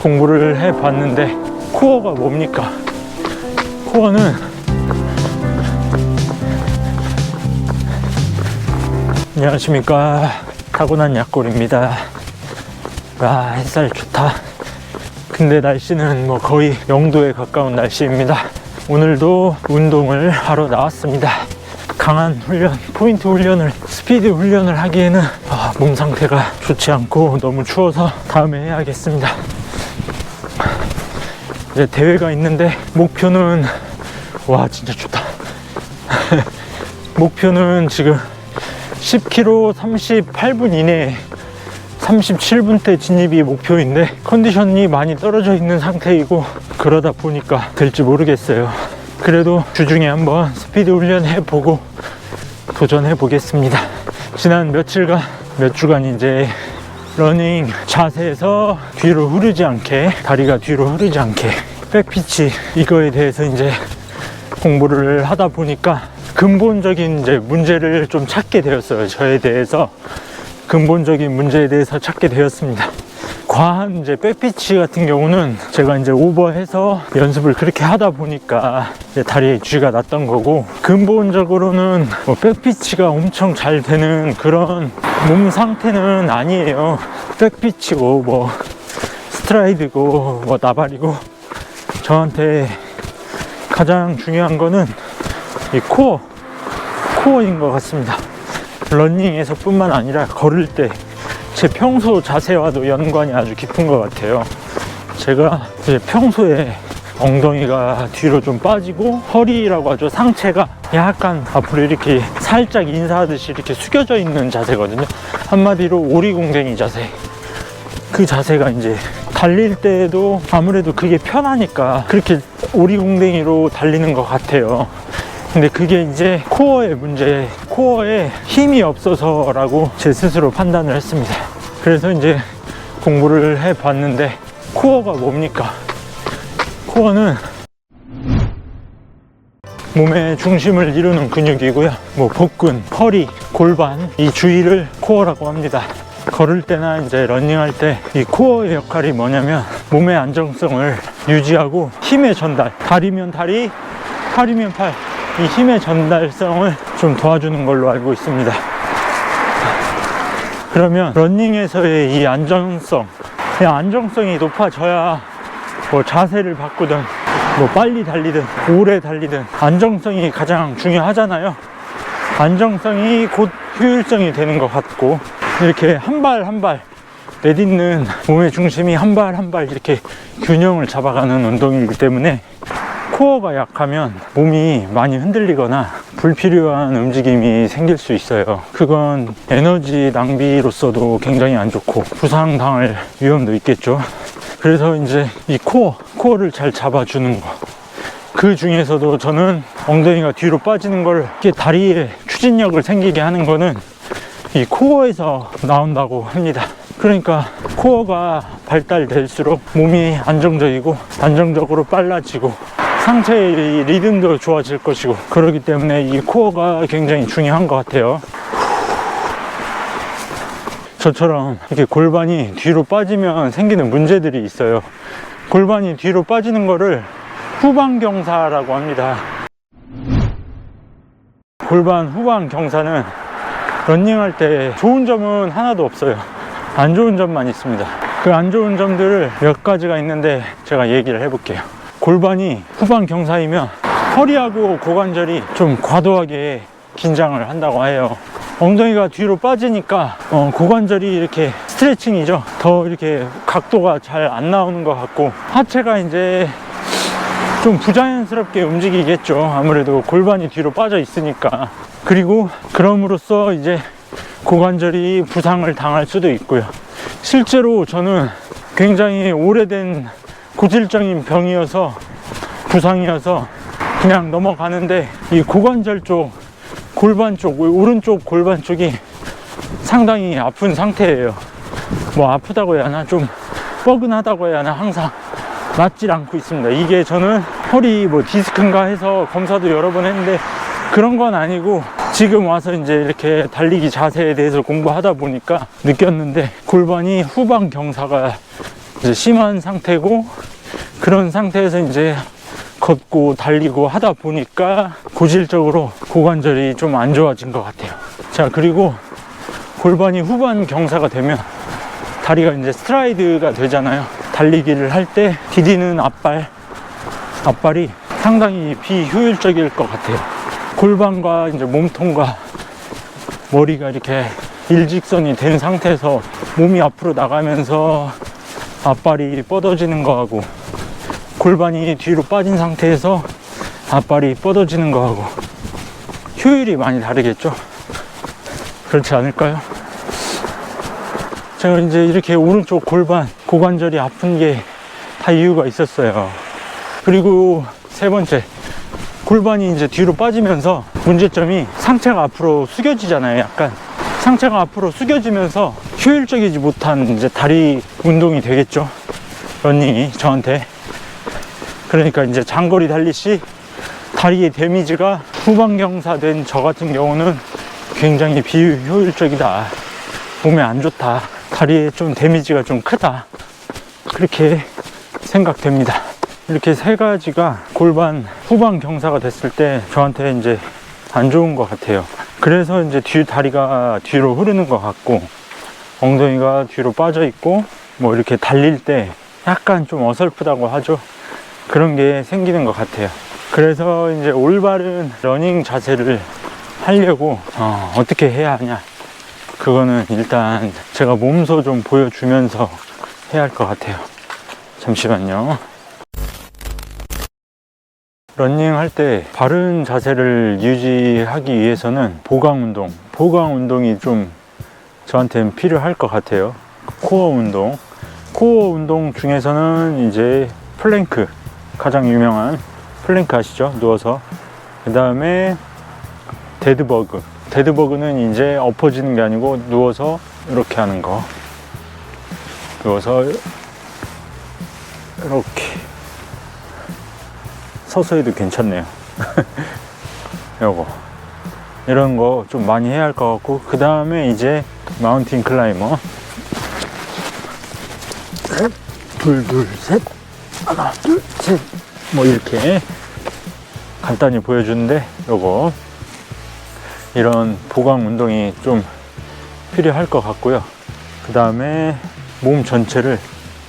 공부를 해 봤는데 코어가 뭡니까? 코어는 안녕하십니까? 타고난 약골입니다. 와 햇살 좋다. 근데 날씨는 뭐 거의 영도에 가까운 날씨입니다. 오늘도 운동을 하러 나왔습니다. 강한 훈련 포인트 훈련을 스피드 훈련을 하기에는 아, 몸 상태가 좋지 않고 너무 추워서 다음에 해야겠습니다 이제 대회가 있는데 목표는 와 진짜 춥다. 목표는 지금 10km 38분 이내에 37분대 진입이 목표인데 컨디션이 많이 떨어져 있는 상태이고 그러다 보니까 될지 모르겠어요. 그래도 주중에 한번 스피드 훈련 해 보고 도전해 보겠습니다. 지난 며칠간 몇 주간 이제 러닝 자세에서 뒤로 흐르지 않게 다리가 뒤로 흐르지 않게 백피치 이거에 대해서 이제 공부를 하다 보니까 근본적인 이제 문제를 좀 찾게 되었어요. 저에 대해서 근본적인 문제에 대해서 찾게 되었습니다. 과한 이제 백피치 같은 경우는 제가 이제 오버해서 연습을 그렇게 하다 보니까 다리에 쥐가 났던 거고 근본적으로는 뭐 백피치가 엄청 잘 되는 그런 몸 상태는 아니에요. 백피치고 뭐 스트라이드고 뭐 나발이고 저한테 가장 중요한 거는 이 코어, 코어인 것 같습니다. 러닝에서 뿐만 아니라 걸을 때 제 평소 자세와도 연관이 아주 깊은 것 같아요. 제가 이제 평소에 엉덩이가 뒤로 좀 빠지고 허리라고 하죠. 상체가 약간 앞으로 이렇게 살짝 인사하듯이 이렇게 숙여져 있는 자세거든요. 한마디로 오리공댕이 자세. 그 자세가 이제 달릴 때도 아무래도 그게 편하니까 그렇게 오리공댕이로 달리는 것 같아요. 근데 그게 이제 코어의 문제, 코어에 힘이 없어서라고 제 스스로 판단을 했습니다. 그래서 이제 공부를 해 봤는데 코어가 뭡니까? 코어는 몸의 중심을 이루는 근육이고요. 뭐 복근, 허리, 골반 이 주위를 코어라고 합니다. 걸을 때나 이제 러닝할 때 이 코어의 역할이 뭐냐면 몸의 안정성을 유지하고 힘의 전달. 다리면 다리, 팔이면 팔. 이 힘의 전달성을 좀 도와주는 걸로 알고 있습니다. 그러면 러닝에서의 이 안정성, 이 안정성이 높아져야 뭐 자세를 바꾸든 뭐 빨리 달리든 오래 달리든 안정성이 가장 중요하잖아요. 안정성이 곧 효율성이 되는 것 같고 이렇게 한 발 한 발 내딛는 몸의 중심이 한 발 한 발 이렇게 균형을 잡아가는 운동이기 때문에 코어가 약하면 몸이 많이 흔들리거나 불필요한 움직임이 생길 수 있어요. 그건 에너지 낭비로서도 굉장히 안 좋고 부상당할 위험도 있겠죠. 그래서 이제 이 코어, 코어를 잘 잡아주는 거. 그 중에서도 저는 엉덩이가 뒤로 빠지는 걸 이렇게 다리에 추진력을 생기게 하는 거는 이 코어에서 나온다고 합니다. 그러니까 코어가 발달될수록 몸이 안정적이고 안정적으로 빨라지고 상체의 리듬도 좋아질 것이고 그렇기 때문에 이 코어가 굉장히 중요한 것 같아요. 저처럼 이렇게 골반이 뒤로 빠지면 생기는 문제들이 있어요. 골반이 뒤로 빠지는 거를 후방 경사라고 합니다. 골반 후방 경사는 런닝할 때 좋은 점은 하나도 없어요. 안 좋은 점만 있습니다. 그 안 좋은 점들을 몇 가지가 있는데 제가 얘기를 해볼게요. 골반이 후방 경사이면 허리하고 고관절이 좀 과도하게 긴장을 한다고 해요. 엉덩이가 뒤로 빠지니까 어, 고관절이 이렇게 스트레칭이죠. 더 이렇게 각도가 잘 안 나오는 것 같고 하체가 이제 좀 부자연스럽게 움직이겠죠. 아무래도 골반이 뒤로 빠져 있으니까. 그리고 그럼으로써 이제 고관절이 부상을 당할 수도 있고요. 실제로 저는 굉장히 오래된 고질적인 병이어서 부상이어서 그냥 넘어가는데 이 고관절 쪽, 골반 쪽, 오른쪽 골반 쪽이 상당히 아픈 상태예요. 뭐 아프다고 해야 하나 좀 뻐근하다고 해야 하나 항상 낫질 않고 있습니다. 이게 저는 허리 뭐 디스크인가 해서 검사도 여러 번 했는데 그런 건 아니고 지금 와서 이제 이렇게 달리기 자세에 대해서 공부하다 보니까 느꼈는데 골반이 후방 경사가 이제 심한 상태고 그런 상태에서 이제 걷고 달리고 하다 보니까 고질적으로 고관절이 좀 안 좋아진 것 같아요. 자, 그리고 골반이 후반 경사가 되면 다리가 이제 스트라이드가 되잖아요. 달리기를 할 때 디디는 앞발, 앞발이 상당히 비효율적일 것 같아요. 골반과 이제 몸통과 머리가 이렇게 일직선이 된 상태에서 몸이 앞으로 나가면서 앞발이 뻗어지는 거하고 골반이 뒤로 빠진 상태에서 앞발이 뻗어지는 거하고 효율이 많이 다르겠죠? 그렇지 않을까요? 제가 이제 이렇게 오른쪽 골반 고관절이 아픈 게 다 이유가 있었어요. 그리고 세 번째 골반이 이제 뒤로 빠지면서 문제점이 상체가 앞으로 숙여지잖아요. 약간 상체가 앞으로 숙여지면서 효율적이지 못한 이제 다리 운동이 되겠죠. 러닝이 저한테. 그러니까 이제 장거리 달리 시 다리의 데미지가 후방경사된 저 같은 경우는 굉장히 비효율적이다. 몸에 안 좋다. 다리에 좀 데미지가 좀 크다. 그렇게 생각됩니다. 이렇게 세 가지가 골반 후방 경사가 됐을 때 저한테 이제 안 좋은 것 같아요. 그래서 이제 뒤 다리가 뒤로 흐르는 것 같고 엉덩이가 뒤로 빠져 있고 뭐 이렇게 달릴 때 약간 좀 어설프다고 하죠. 그런 게 생기는 것 같아요. 그래서 이제 올바른 러닝 자세를 하려고 어, 어떻게 해야 하냐. 그거는 일단 제가 몸소 좀 보여주면서 해야 할 것 같아요. 잠시만요. 러닝 할 때 바른 자세를 유지하기 위해서는 보강 운동, 보강 운동이 좀 저한테는 필요할 것 같아요. 코어 운동. 코어 운동 중에서는 이제 플랭크, 가장 유명한 플랭크 아시죠? 누워서. 그 다음에 데드버그. 데드버그는 이제 엎어지는 게 아니고 누워서 이렇게 하는 거. 누워서 이렇게. 서서 해도 괜찮네요. 요거. 이런 거 좀 많이 해야 할 것 같고, 그 다음에 이제 마운틴 클라이머. 셋, 둘, 둘, 셋. 하나, 둘, 셋. 뭐 이렇게 간단히 보여주는데, 요거. 이런 보강 운동이 좀 필요할 것 같고요. 그 다음에 몸 전체를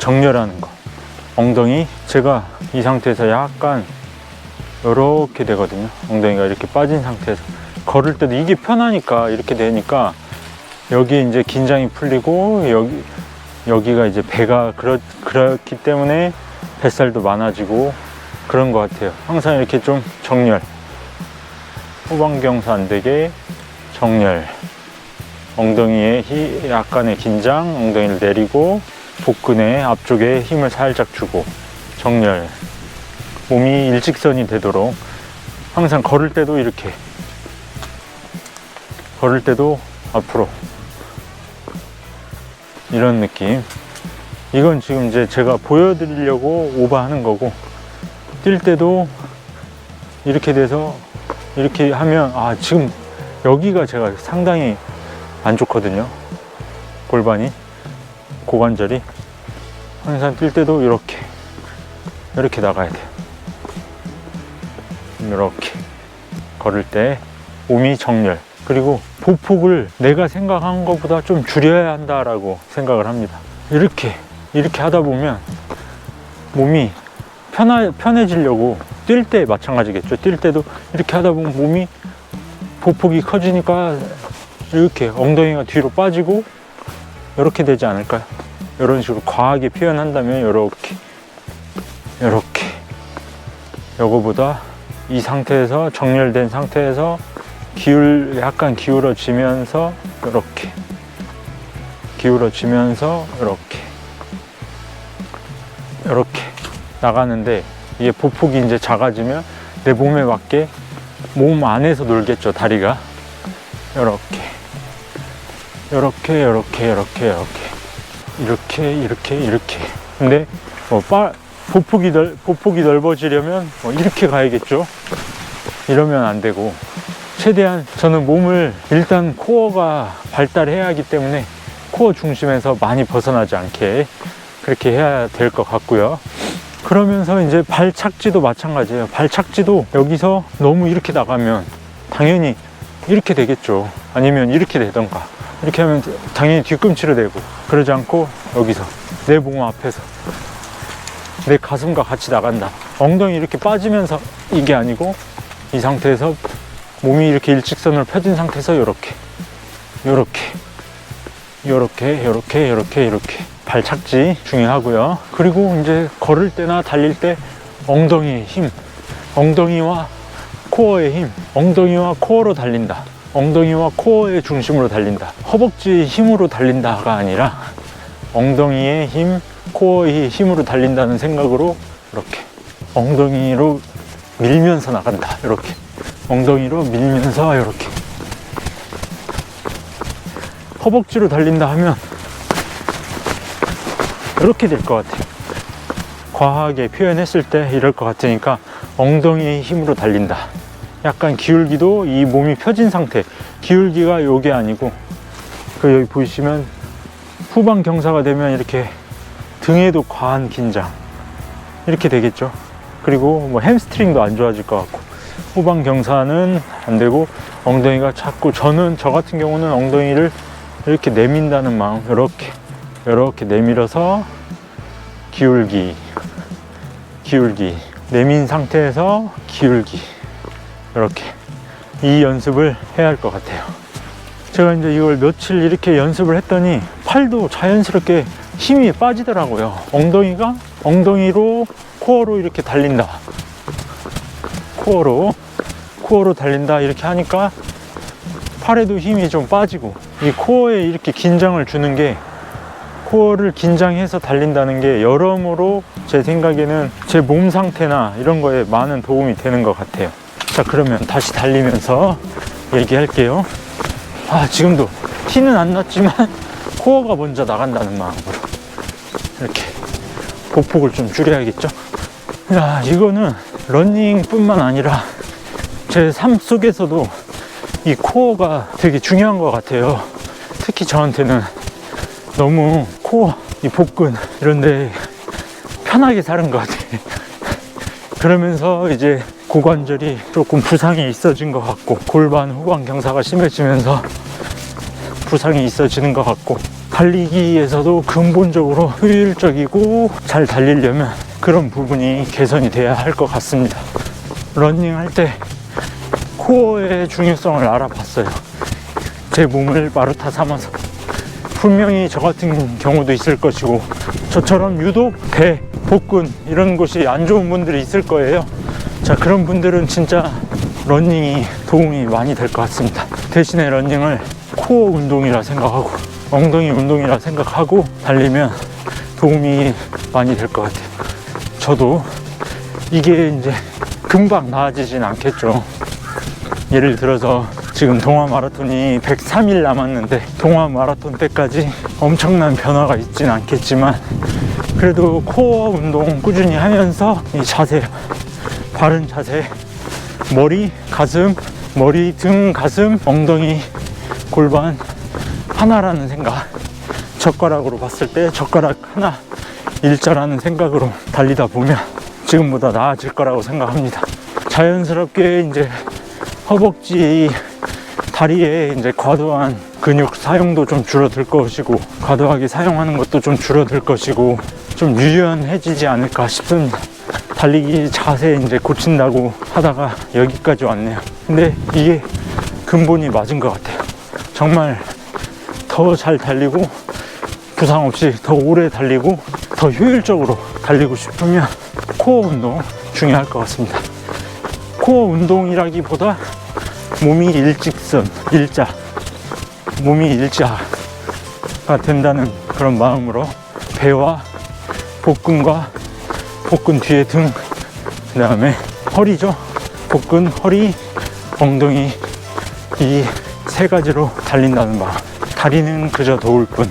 정렬하는 거. 엉덩이, 제가 이 상태에서 약간 이렇게 되거든요. 엉덩이가 이렇게 빠진 상태에서 걸을 때도 이게 편하니까 이렇게 되니까 여기 이제 긴장이 풀리고 여기 여기가 이제 배가 그렇, 그렇기 때문에 뱃살도 많아지고 그런 것 같아요. 항상 이렇게 좀 정렬. 후방경사 안 되게 정렬. 엉덩이에 히, 약간의 긴장 엉덩이를 내리고 복근에 앞쪽에 힘을 살짝 주고 정렬. 몸이 일직선이 되도록 항상 걸을 때도 이렇게. 걸을 때도 앞으로. 이런 느낌 이건 지금 이제 제가 보여드리려고 오버하는 거고 뛸 때도 이렇게 돼서 이렇게 하면 아 지금 여기가 제가 상당히 안 좋거든요. 골반이 고관절이. 항상 뛸 때도 이렇게 이렇게 나가야 돼요. 이렇게 걸을 때 몸이 정렬 그리고 보폭을 내가 생각한 것보다 좀 줄여야 한다라고 생각을 합니다. 이렇게 이렇게 하다 보면 몸이 편하, 편해지려고 뛸 때 마찬가지겠죠. 뛸 때도 이렇게 하다 보면 몸이 보폭이 커지니까 이렇게 엉덩이가 뒤로 빠지고 이렇게 되지 않을까요? 이런 식으로 과하게 표현한다면 이렇게 이렇게. 요거보다 이 상태에서 정렬된 상태에서 기울 약간 기울어지면서 이렇게. 기울어지면서 이렇게 이렇게 나가는데 이게 보폭이 이제 작아지면 내 몸에 맞게 몸 안에서 놀겠죠 다리가. 이렇게. 이렇게 이렇게 이렇게 이렇게. 이렇게 이렇게 이렇게. 근데 뭐 빠, 보폭이 넓 보폭이 넓어지려면 뭐 이렇게 가야겠죠? 이러면 안 되고. 최대한 저는 몸을 일단 코어가 발달해야 하기 때문에 코어 중심에서 많이 벗어나지 않게 그렇게 해야 될 것 같고요. 그러면서 이제 발착지도 마찬가지예요. 발착지도 여기서 너무 이렇게 나가면 당연히 이렇게 되겠죠. 아니면 이렇게 되던가. 이렇게 하면 당연히 뒤꿈치로 되고 그러지 않고 여기서 내 몸 앞에서 내 가슴과 같이 나간다. 엉덩이 이렇게 빠지면서 이게 아니고 이 상태에서 몸이 이렇게 일직선으로 펴진 상태에서 이렇게 이렇게 이렇게 이렇게 이렇게 이렇게 발착지 중요하고요. 그리고 이제 걸을 때나 달릴 때 엉덩이의 힘, 엉덩이와 코어의 힘, 엉덩이와 코어로 달린다. 엉덩이와 코어의 중심으로 달린다. 허벅지의 힘으로 달린다가 아니라 엉덩이의 힘, 코어의 힘으로 달린다는 생각으로 이렇게 엉덩이로 밀면서 나간다. 이렇게 엉덩이로 밀면서 이렇게 허벅지로 달린다 하면 이렇게 될 것 같아요. 과하게 표현했을 때 이럴 것 같으니까 엉덩이의 힘으로 달린다. 약간 기울기도 이 몸이 펴진 상태. 기울기가 요게 아니고 그 여기 보시면 후방 경사가 되면 이렇게 등에도 과한 긴장 이렇게 되겠죠. 그리고 뭐 햄스트링도 안 좋아질 것 같고 후방 경사는 안 되고 엉덩이가 자꾸 저는 저 같은 경우는 엉덩이를 이렇게 내민다는 마음 이렇게 이렇게 내밀어서 기울기 기울기 내민 상태에서 기울기. 이렇게 이 연습을 해야 할 것 같아요. 제가 이제 이걸 며칠 이렇게 연습을 했더니 팔도 자연스럽게 힘이 빠지더라고요. 엉덩이가 엉덩이로 코어로 이렇게 달린다. 코어로 코어로 달린다 이렇게 하니까 팔에도 힘이 좀 빠지고 이 코어에 이렇게 긴장을 주는 게 코어를 긴장해서 달린다는 게 여러모로 제 생각에는 제 몸 상태나 이런 거에 많은 도움이 되는 것 같아요. 자, 그러면 다시 달리면서 얘기할게요. 아, 지금도 티는 안 났지만 코어가 먼저 나간다는 마음으로 이렇게 보폭을 좀 줄여야겠죠. 야, 이거는 러닝뿐만 아니라 제 삶 속에서도 이 코어가 되게 중요한 것 같아요. 특히 저한테는 너무 코어, 이 복근 이런데 편하게 사는 것 같아요. 그러면서 이제 고관절이 조금 부상이 있어진 것 같고 골반 후방 경사가 심해지면서 부상이 있어지는 것 같고 달리기에서도 근본적으로 효율적이고 잘 달리려면 그런 부분이 개선이 돼야 할 것 같습니다. 러닝 할 때 코어의 중요성을 알아봤어요. 제 몸을 마루타 삼아서 분명히 저 같은 경우도 있을 것이고 저처럼 유독 배, 복근 이런 곳이 안 좋은 분들이 있을 거예요. 자 그런 분들은 진짜 러닝이 도움이 많이 될 것 같습니다. 대신에 러닝을 코어 운동이라 생각하고 엉덩이 운동이라 생각하고 달리면 도움이 많이 될 것 같아요. 저도 이게 이제 금방 나아지진 않겠죠. 예를 들어서 지금 동화 마라톤이 103일 남았는데 동화 마라톤 때까지 엄청난 변화가 있진 않겠지만 그래도 코어 운동 꾸준히 하면서 이 자세 바른 자세 머리 가슴 머리 등 가슴 엉덩이 골반 하나라는 생각 젓가락으로 봤을 때 젓가락 하나 일자라는 생각으로 달리다 보면 지금보다 나아질 거라고 생각합니다. 자연스럽게 이제 허벅지 다리에 이제 과도한 근육 사용도 좀 줄어들 것이고 과도하게 사용하는 것도 좀 줄어들 것이고 좀 유연해지지 않을까 싶습니다. 달리기 자세 이제 고친다고 하다가 여기까지 왔네요. 근데 이게 근본이 맞은 것 같아요. 정말 더 잘 달리고 부상 없이 더 오래 달리고 더 효율적으로 달리고 싶으면 코어 운동 중요할 것 같습니다. 코어 운동이라기보다 몸이 일직선, 일자, 몸이 일자가 된다는 그런 마음으로 배와 복근과 복근 뒤에 등, 그 다음에 허리죠. 복근, 허리, 엉덩이 이 세 가지로 달린다는 마음. 다리는 그저 도울 뿐.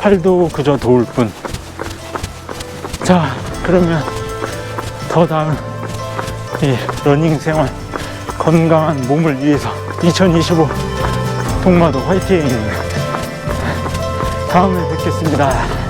팔도 그저 도울 뿐. 자, 그러면 더 다음 이 러닝 생활 건강한 몸을 위해서 2025 동마도 화이팅 다음에 뵙겠습니다